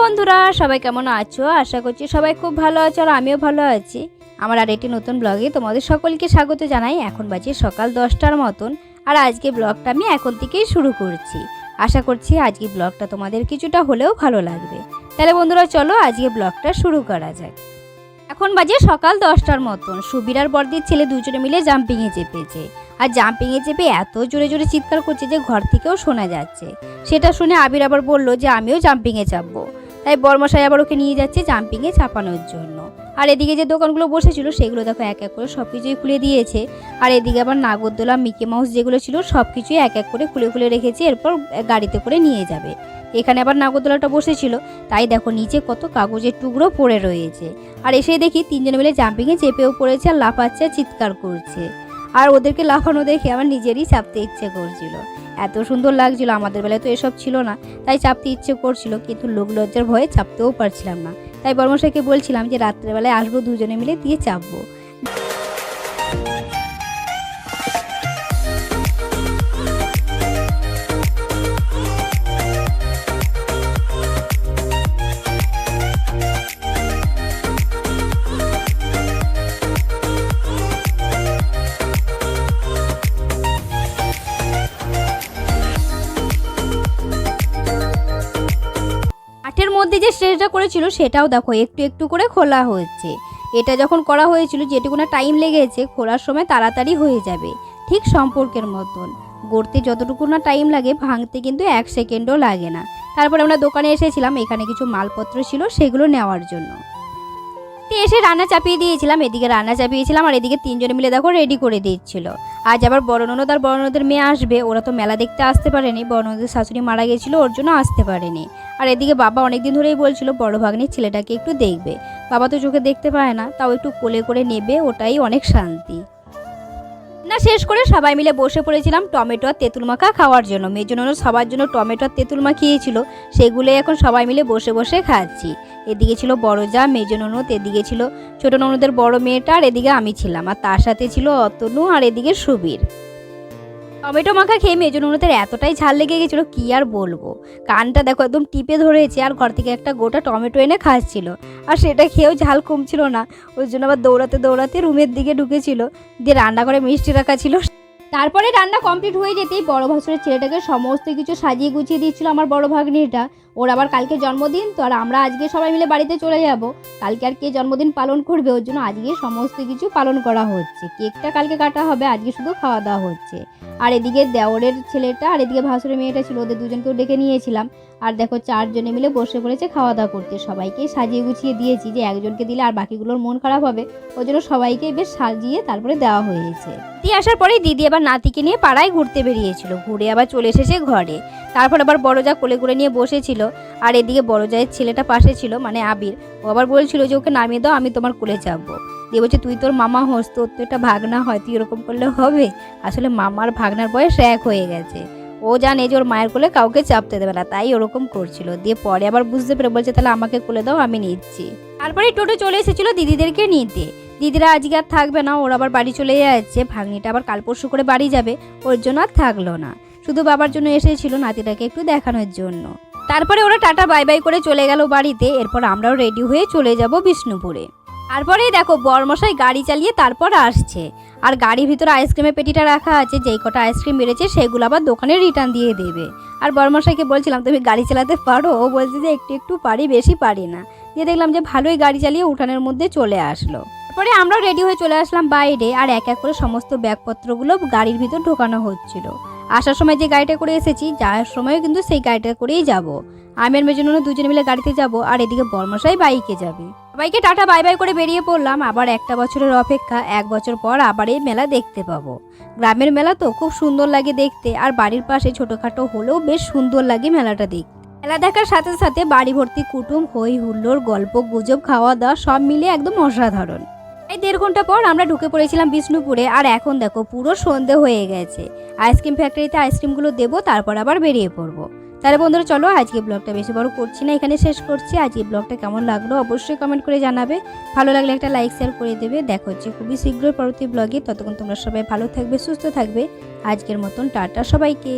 বন্ধুরা, সবাই কেমন আছো? আশা করছি সবাই খুব ভালো আছো আর আমিও ভালো আছি। আমার আর একটি নতুন ব্লগে তোমাদের সকলকে স্বাগত জানাই। এখন বাজে সকাল দশটার মতন আর আজকে ব্লগটা আমি এখন থেকেই শুরু করছি। আশা করছি আজকে ব্লগটা তোমাদের কিছুটা হলেও ভালো লাগবে। তাহলে বন্ধুরা, চলো আজকে ব্লগটা শুরু করা যাক। এখন বাজে সকাল দশটার মতন। সুবির আর বর্দির ছেলে দুজনে মিলে জাম্পিংয়ে চেপেছে। আর জাম্পিংয়ে চেপে এত জোরে জোরে চিৎকার করছে যে ঘর থেকেও শোনা যাচ্ছে। সেটা শুনে আবির আবার বলল যে, আমিও জাম্পিংয়ে চাপবো। তাই বর্মশাই আবার ওকে নিয়ে যাচ্ছে জাম্পিংয়ে চাপানোর জন্য। আর এদিকে যে দোকানগুলো বসেছিল, সেগুলো দেখো এক এক করে সব কিছুই খুলে দিয়েছে। আর এদিকে আবার নাগরদোলা, মিকি মাউস যেগুলো ছিল সব কিছুই এক এক করে খুলে খুলে রেখেছে, এরপর গাড়িতে করে নিয়ে যাবে। এখানে আবার নাগরদোলাটা বসেছিল, তাই দেখো নিচে কত কাগজের টুকরো পড়ে রয়েছে। আর এসে দেখি তিনজনে মিলে জাম্পিংয়ে চেপেও পড়েছে আর লাফাচ্ছে চিৎকার করছে। আর ওদেরকে লাফানো দেখে আমার নিজেরই চাপতে ইচ্ছে করছিল। এত সুন্দর লাগছিল আমাদের বেলায় তো এসব ছিল না। তাই চাপতে ইচ্ছে করছিল, কিন্তু লোক লজ্জার ভয়ে চাপতেও পারছিলাম না। তাই বর্মশাইকে বলছিলাম যে, রাত্রেবেলায় আসব দুজনে মিলে, দিয়ে চাপবো। মাঠের মধ্যে যে স্টেজটা করেছিল সেটাও দেখো, একটু একটু করে খোলা হচ্ছে এটা যখন করা হয়েছিল, যেটুকু না টাইম লেগেছে, খোলার সময় তাড়াতাড়ি হয়ে যাবে, ঠিক সম্পর্কের মতন। গড়তে যতটুকু না টাইম লাগে, ভাঙতে কিন্তু এক সেকেন্ডও লাগে না। তারপর আমরা দোকানে এসেছিলাম, এখানে কিছু মালপত্র ছিল, সেগুলো নেওয়ার জন্য। তো এসে রান্না চাপিয়ে দিয়েছিলাম। এদিকে রান্না চাপিয়েছিলাম আর এদিকে তিনজনে মিলে দেখো রেডি করে দিচ্ছিল আজ আবার বড়ননদ আর বড়নদের মেয়ে আসবে। ওরা তো মেলা দেখতে আসতে পারেনি। বড়নদের শাশুড়ি মারা গেছিল, ওর জন্য আসতে পারেনি। আর এদিকে বাবা অনেকদিন ধরেই বলছিল, বড় ভাগ্নির ছেলেটাকে একটু দেখবে। বাবা তো চোখে দেখতে পায় না, তাও একটু কোলে করে নেবে, ওটাই অনেক শান্তি। না, শেষ করে সবাই মিলে বসে পড়েছিলাম টমেটো আর তেঁতুল মাখা খাওয়ার জন্য। মেজন সবার জন্য টমেটো আর তেঁতুল মাখিয়েছিল সেগুলোই এখন সবাই মিলে বসে বসে খাচ্ছি। এদিকে ছিল বড় যা মেজ ননদ এদিকে ছিল ছোট ননদের বড় মেয়েটা আর এদিকে আমি ছিলাম। আর তার সাথে ছিল অতনু আর এদিকে সুবীর। টমেটো মাখা খেয়ে জন্য ওনাদের এতটাই ঝাল লেগে গেছিল, কী আর বলব? কানটা দেখো একদম টিপে ধরেছে আর ঘর থেকে একটা গোটা টমেটো এনে খাচ্ছিল। আর সেটা খেয়েও ঝাল কমছিল না। ওই জন্য আবার দৌড়াতে দৌড়াতে রুমের দিকে ঢুকেছিল। দিয়ে রান্না করে মিষ্টি রাখা ছিল। তারপরে রান্না কমপ্লিট হয়ে যেতেই বড় ভাসুরের ছেলেটাকে সমস্ত কিছু সাজিয়ে গুছিয়ে দিয়েছিল আমার বড় ভাগ্নিটা। ওর আবার কালকে জন্মদিন, তো আর আমরা আজকে সবাই মিলে বাড়িতে চলে যাব। কালকে আর কে জন্মদিন পালন করবে? ওর জন্য আজকে সমস্ত কিছু পালন করা হচ্ছে। কেকটা কালকে কাটা হবে, আজকে শুধু খাওয়া দাওয়া হচ্ছে। আর এদিকে দেওরের ছেলেটা আর এদিকে ভাসুরের মেয়েটা ছিল, ওদের দুজনকেও ডেকে নিয়েছিলাম। আর দেখো চারজনে মিলে বসে পড়েছে খাওয়া দাওয়া করতে। সবাইকে সাজিয়ে গুছিয়ে দিয়েছি যে একজনকে দিলে আর বাকিগুলোর মন খারাপ হবে। ওই জন্য সবাইকে বেশ সাজিয়ে তারপরে দেওয়া হয়েছে। দিয়ে আসার পরেই দিদি আবার নাতিকে নিয়ে পাড়ায় ঘুরতে বেরিয়েছিল। ঘুরে আবার চলে এসেছে ঘরে। তারপর আবার বড় যা কোলে করে নিয়ে বসেছিল আর এদিকে বড় জায়ের ছেলেটা পাশে ছিল মানে আবির। ও আবার বলছিল যে, ওকে নামিয়ে দাও, আমি তোমার কোলে যাব। দিয়ে বলছে, তুই তোর মামা হোস, তোর তো এটা ভাগনা হয়, তুই এরকম করলে হবে? আসলে মামার ভাগনার বয়স এক হয়ে গেছে। ও জানে যে, ওর মায়ের কোলে কাউকে চাপতে দেবে না, তাই ওরকম করছিল। দিয়ে পরে আবার বুঝতে পেরে বলছে, তাহলে আমাকে কোলে দাও, আমি নিচ্ছি। তারপরে টোটো চলে এসেছিল দিদিদেরকে নিতে। দিদিরা আজকে আর থাকবে না, ওর আবার বাড়ি চলে যাচ্ছে, ভাগ্নিটা আবার কাল পরশু করে বাড়ি যাবে, ওর জন্য আর থাকল না। শুধু বাবার জন্য এসেছিল নাতিটাকে একটু দেখানোর জন্য। তারপরে ওরা টাটা বাই বাই করে চলে গেল বাড়িতে। এরপর আমরাও রেডি হয়ে চলে যাব বিষ্ণুপুরে। তারপরেই দেখো, বরমশাই গাড়ি চালিয়ে তারপর আসছে। আর গাড়ির ভিতরে আইসক্রিমের পেটিটা রাখা আছে, যেই কটা আইসক্রিম বেড়েছে সেগুলো আবার দোকানে রিটার্ন দিয়ে দেবে। আর বরমশাইকে বলছিলাম, তুমি গাড়ি চালাতে পারো? ও বলছে যে, একটু একটু পারি, বেশি পারি না। দিয়ে দেখলাম যে, ভালোই গাড়ি চালিয়ে উঠানের মধ্যে চলে আসলো। তারপরে আমরা রেডি হয়ে চলে আসলাম বাইরে, আর এক এক করে সমস্ত ব্যাগপত্রগুলো গাড়ির ভিতর ঢোকানো হচ্ছিল। আসার সময় যে গাড়িটা করে এসেছি, যাওয়ার সময়ও কিন্তু সেই গাড়িটা করেই যাব। আমি আমের মেজন্য দুজনে মিলে গাড়িতে যাব আর এদিকে বর্মশাই বাইকে যাবে। সবাইকে টাটা, বাই বাই করে বেরিয়ে পড়লাম। আবার একটা বছরের অপেক্ষা, এক বছর পর আবার এই মেলা দেখতে পাবো। গ্রামের মেলা তো খুব সুন্দর লাগে দেখতে আর বাড়ির পাশে ছোটোখাটো হলেও বেশ সুন্দর লাগে মেলাটা দেখতে। মেলা দেখার সাথে সাথে বাড়ি ভর্তি কুটুম, হই হুল্লোড়, গল্প, গুজব, খাওয়া দাওয়া সব মিলে একদম অসাধারণ। এই দেড় ঘণ্টা পর আমরা ঢুকে পড়েছিলাম বিষ্ণুপুরে, আর এখন দেখো পুরো সন্ধে হয়ে গেছে। আইসক্রিম ফ্যাক্টরিতে আইসক্রিমগুলো দেবো, তারপর আবার বেরিয়ে পড়ব। তাহলে বন্ধুরা, চলো আজকে ব্লগটা বেশি বড় করছি না, এখানে শেষ করছি। আজকে ব্লগটা কেমন লাগল অবশ্যই কমেন্ট করে জানাবে। ভালো লাগলে একটা লাইক শেয়ার করে দেবে। দেখো হচ্ছে খুবই শীঘ্রই পরবর্তী ব্লগে ততক্ষণ তোমরা সবাই ভালো থাকবে, সুস্থ থাকবে। আজকের মতন টাটা সবাইকে।